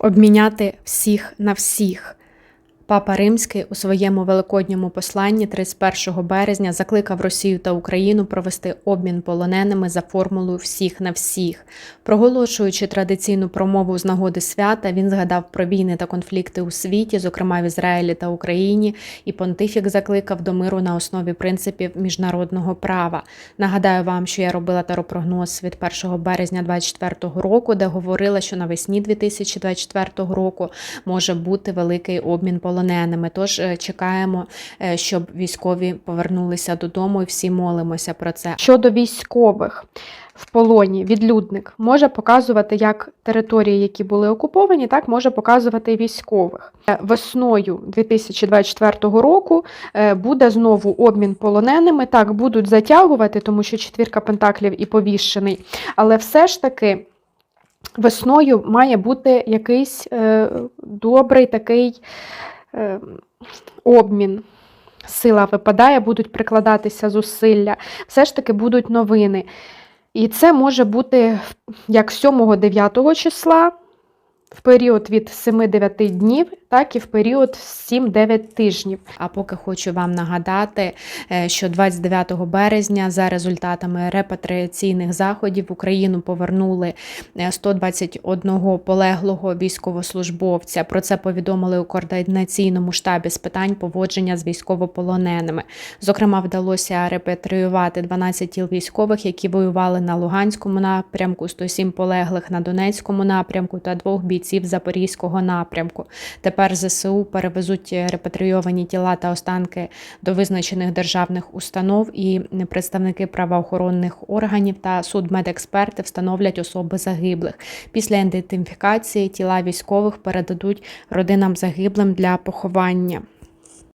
обміняти всіх на всіх. Папа Римський у своєму великодньому посланні 31 березня закликав Росію та Україну провести обмін полоненими за формулою всіх на всіх. Проголошуючи традиційну промову з нагоди свята, він згадав про війни та конфлікти у світі, зокрема в Ізраїлі та Україні, і понтифік закликав до миру на основі принципів міжнародного права. Нагадаю вам, що я робила таропрогноз від 1 березня 2024 року, де говорила, що навесні 2024 року може бути великий обмін полоненими. Тож е, чекаємо, е, щоб військові повернулися додому, і всі молимося про це. Щодо військових в полоні, відлюдник може показувати як території, які були окуповані, так може показувати військових. Е, Весною 2024 року буде знову обмін полоненими. Так будуть затягувати, тому що четвірка пентаклів і повішений, але все ж таки. Весною має бути якийсь е, добрий такий обмін. Сила випадає, будуть прикладатися зусилля, все ж таки будуть новини. І це може бути як 7-9 числа, в період від 7-9 днів, так і в період 7-9 тижнів. А поки хочу вам нагадати, е, що 29 березня за результатами репатріаційних заходів в Україну повернули е, 121 полеглого військовослужбовця. Про це повідомили у координаційному штабі з питань поводження з військовополоненими. Зокрема, вдалося репатріювати 12 тіл військових, які воювали на Луганському напрямку, 107 полеглих на Донецькому напрямку та двох бійців Запорізького напрямку. Тепер ЗСУ перевезуть репатрійовані тіла та останки до визначених державних установ, і представники правоохоронних органів та судмедексперти встановлять особи загиблих. Після ідентифікації тіла військових передадуть родинам загиблим для поховання.